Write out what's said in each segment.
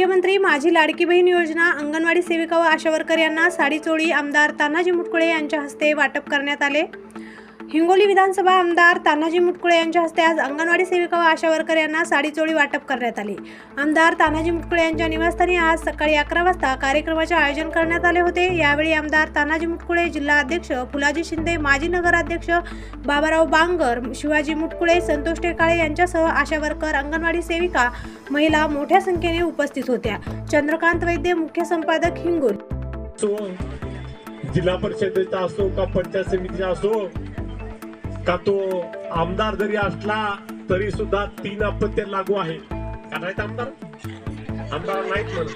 मुख्यमंत्री माझी लाडकी बहीण योजना अंगणवाडी सेविका व आशा वर्कर यांना साडीचोळी आमदार तानाजी मुटकुळे यांच्या हस्ते वाटप करण्यात आले. हिंगोली विधानसभा आमदार तानाजी मुटकुळे यांच्या हस्ते आज अंगणवाडी सेविका व आशा वर्कर यांना साडीचोळी वाटप करण्यात आली. आमदार तानाजी मुटकुळे यांच्या निवासस्थानी आज सकाळी अकरा वाजता कार्यक्रमाचे आयोजन करण्यात आले होते. यावेळी आमदार तानाजी मुटकुळे जिल्हा अध्यक्ष फुलाजी शिंदे माजी नगराध्यक्ष बाबाराव बांगर शिवाजी मुटकुळे संतोष टेकाळे यांच्यासह आशा वर्कर अंगणवाडी सेविका महिला मोठ्या संख्येने उपस्थित होत्या. चंद्रकांत वैद्य मुख्य संपादक हिंगोली. जिल्हा परिषदेचा असो का पंचायत समितीचा असो का तो आमदार जरी असला तरी सुद्धा तीन अपत्य लागू आहे. का नाहीत आमदार? आमदार नाहीत म्हणून.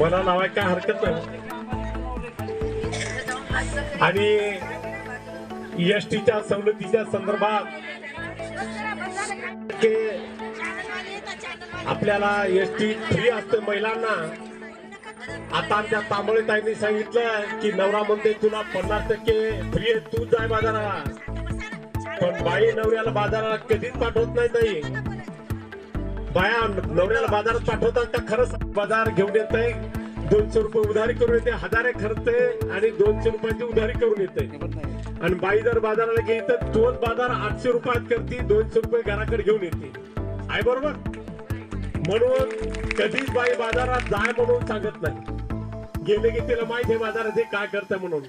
मला लावाय काय हरकत नाही. आणि एस टीच्या सवलतीच्या संदर्भात आपल्याला एस टी फ्री असते महिलांना. आता त्या तांबळे ताईंनी सांगितलं की नवरा म्हणते तुला पन्नास टक्के फ्री आहे तू जाय बाजाराला पण बाई नवऱ्याला बाजाराला कधीच पाठवत नाही ताई. बाया नवऱ्याला बाजारात पाठवतात का खरंच बाजार घेऊन येत दोनशे रुपये उधारी करून येते हजारे खर्चते आणि दोनशे रुपयाची उधारी करून येते. आणि बाई जर बाजाराला गेली तर तोच बाजार आठशे रुपयात करते दोनशे रुपये घराकडे घेऊन येते. आहे बरोबर? म्हणून कधीच बाई बाजारात जाय म्हणून सांगत नाही. गेले की तिला माहिती आहे बाजारात हे काय करतं म्हणून.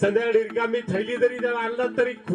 संध्याकाळी रिकामी थैली जरी जर आणलं तरी खूप